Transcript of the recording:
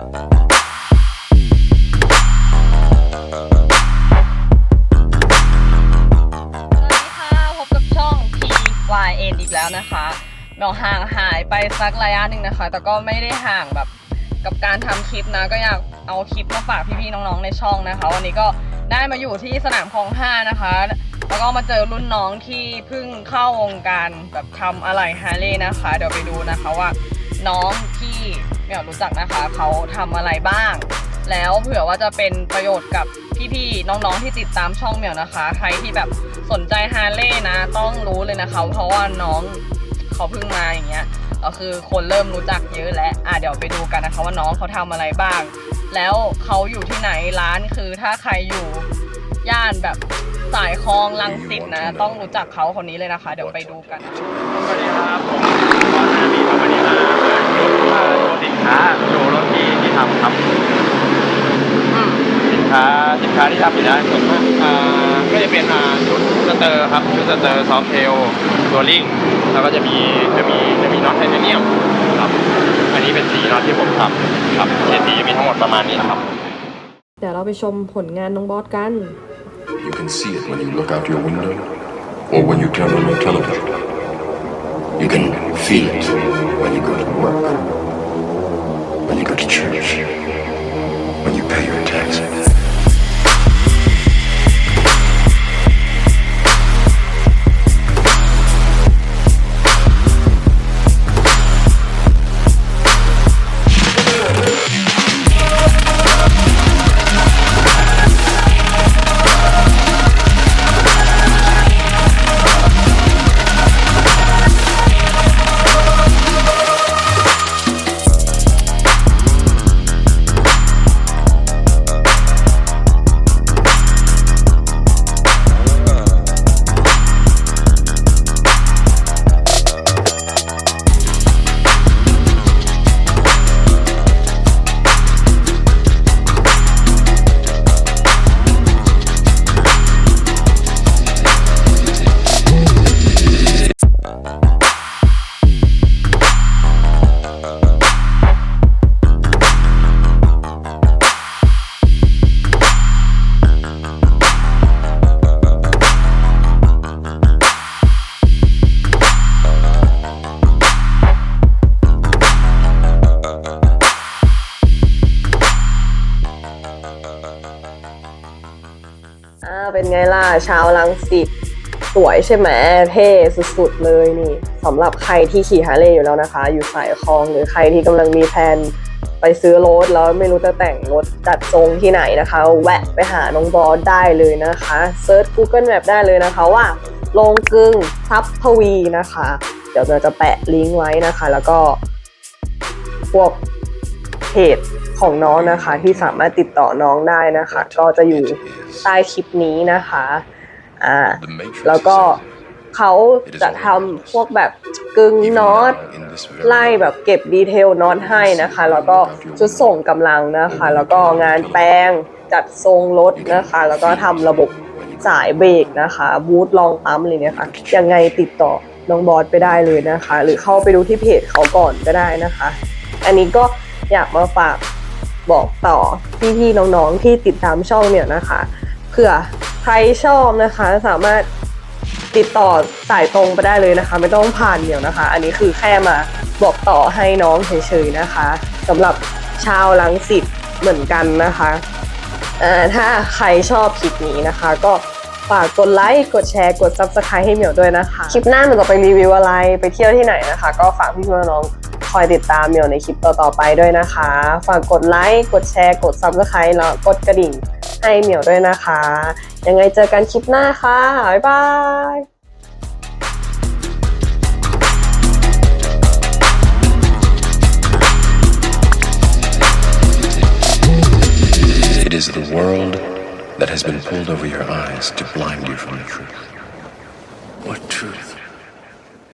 สวัสดีค่ะ พบกับช่อง PYN อีกแล้วนะคะเราห่างหายไปสักระยะหนึ่งนะคะ แต่ก็ไม่ได้ห่างแบบกับการทำคลิปนะ ก็อยากเอาคลิปมาฝากพี่ๆน้องๆในช่องนะคะ วันนี้ก็ได้มาอยู่ที่สนามคลองห้านะคะ แล้วก็มาเจอรุ่นน้องที่เพิ่งเข้าวงการแบบทำอะไรฮาร์เลย์นะคะ เดี๋ยวไปดูนะคะว่าน้องที่ เหมียวรู้จักนะคะ เขาทำอะไรบ้าง แล้วเผื่อว่าจะเป็นประโยชน์กับพี่ๆน้องๆที่ติดตามช่องเหมียวนะคะ ใครที่แบบสนใจฮาร์เลย์นะ ต้องรู้เลยนะคะ เพราะว่าน้องเขาเพิ่งมาอย่างเงี้ยก็คือคนเริ่มรู้จักเยอะแล้วอะเดี๋ยวไปดูกันนะคะว่าน้องเขาทำอะไรบ้าง แล้วเขาอยู่ที่ไหนร้านคือถ้าใครอยู่ย่านแบบสายคลองลังสิตนะ ต้องรู้จักเขาคนนี้เลยนะคะ เดี๋ยวไปดูกันสวัสดีครับผมบอสนาบีครับวันนี้มาเปิดจุดเอ่อโชว์สินค้าโชว์รถที่ที่ทำครับสินค้าสิน ค้าที่ทำอยู่นะส่วนมากอ่าก็จะเป็นอ่าชุดสเตอร์ครับชุดสเตอร์ซอฟเทลตัวลิงแล้วก็จะมีจะมีจะมีน็อตไทเทเนียมครับอันนี้เป็นสีน็อตที่ผมทำครับเฉดสีจะมีทั้งหมดประมาณนี้ครับเดี๋ยวเราไปชมผลงานน้องบอสกัน You can see it when you look out your window or when you turn on your television. You can feel it when you go to work, when you go to church, เป็นไงล่ะชาวลังสิตสวยใช่ไหมเท่สุดๆเลยนี่สำหรับใครที่ขี่ฮาร์เลย์อยู่แล้วนะคะ อยู่สายคลองหรือใครที่กำลังมีแผนไปซื้อรถแล้วไม่รู้จะแต่งรถจัดทรงที่ไหนนะคะ แวะไปหาน้องบอสได้เลยนะคะเซิร์ช Google Map ได้เลยนะคะว่าลงกึงทับทวีนะคะ เดี๋ยวเราจะแปะลิงก์ไว้นะคะ แล้วก็พวกเพจ ของน้องนะคะที่สามารถติดต่อน้องได้นะคะ ก็จะอยู่ใต้คลิปนี้นะคะอ่าแล้วก็เขาจะทำพวกแบบกึ่งน็อตไล่แบบเก็บดีเทลน็อตให้นะคะ แล้วก็ชุดส่งกำลังนะคะ แล้วก็งานแปลงจัดทรงรถนะคะ แล้วก็ทำระบบสายเบรกนะคะบูทลองปั๊มอะไรเนี่ยค่ะยังไงติดต่อน้องบอสไปได้เลยนะคะ หรือเข้าไปดูที่เพจเขาก่อนก็ได้นะคะ อันนี้ก็อยากมาฝาก บอกต่อพี่ๆน้องๆที่ติดตามช่องเนี่ยนะคะเผื่อใครชอบนะคะสามารถติดต่อสายตรงไปได้เลยนะคะ ไม่ต้องผ่านเดี่ยวนะคะ อันนี้คือแค่มาบอกต่อให้น้องเฉยๆนะคะสำหรับชาวลังสิตเหมือนกันนะคะถ้าใครชอบคลิปนี้นะคะ ก็ฝากกดไลค์กดแชร์กด subscribe ให้เหมียวด้วยนะคะ คลิปหน้าเหมียวจะไปรีวิวอะไรไปเที่ยวที่ไหนนะคะ ก็ฝากพี่ๆน้อง คอยติดตามเหมียวในคลิปต่อๆไปด้วยนะคะ ฝากกดไลค์ กดแชร์ กด subscribe แล้วกดกระดิ่งให้เหมียวด้วยนะคะ ยังไงเจอกันคลิปหน้าค่ะ บ๊ายบาย It is the world that has been pulled over your eyes to blind you from the truth. What truth?